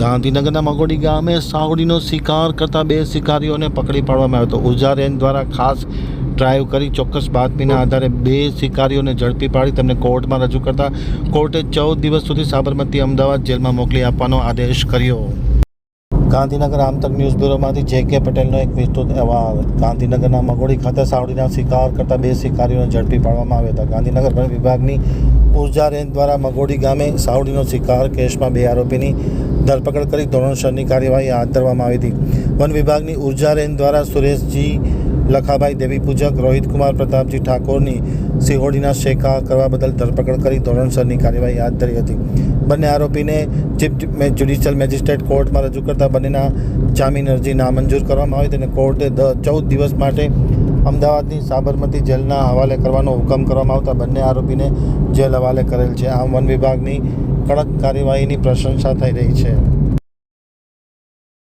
ગાંધીનગરના મગોડી ગામે સાવડીનો શિકાર કરતા બે શિકારીઓને પકડી પાડવામાં આવ્યો હતો. ઊર્જા રેન્જ દ્વારા ખાસ ડ્રાઈવ કરી ચોક્કસ બાતમીના આધારે બે શિકારીઓને ઝડપી પાડી તેમને કોર્ટમાં રજૂ કરતા કોર્ટે ચૌદ દિવસ સુધી સાબરમતી અમદાવાદ જેલમાં મોકલી આપવાનો આદેશ કર્યો. ગાંધીનગર આમતક ન્યૂઝ બ્યુરોમાંથી જે કે પટેલનો એક વિસ્તૃત અહેવાલ. ગાંધીનગરના મગોડી ખાતે સાવડીના શિકાર કરતા બે શિકારીઓને ઝડપી પાડવામાં આવ્યા હતા. ગાંધીનગર વન વિભાગની ઊર્જા રેન્જ દ્વારા મગોડી ગામે સાવડીનો શિકાર કેસમાં બે આરોપીની ધરપકડ કરી ધોરણસરની કાર્યવાહી હાથ ધરવામાં આવી હતી. વન વિભાગની ઊર્જા રેન્જ દ્વારા સુરેશજી, લખાભાઈ દેવી પૂજક, રોહિતકુમાર પ્રતાપજી ઠાકોરની સિહોડીના શેખા કરવા બદલ ધરપકડ કરી ધોરણસરની કાર્યવાહી હાથ ધરી હતી. બંને આરોપીને ચીફ જ્યુડિશિયલ મેજિસ્ટ્રેટ કોર્ટમાં રજૂ કરતા બંનેના જામીન અરજી નામંજૂર કરવામાં આવી તેને કોર્ટે દ, ચૌદ દિવસ માટે અમદાવાદની સાબરમતી જેલના હવાલે કરવાનો હુકમ કરવામાં આવતા બંને આરોપીને જેલ હવાલે કરેલ છે. આમ વન વિભાગની કડક કાર્યવાહીની પ્રશંસા થઈ રહી છે.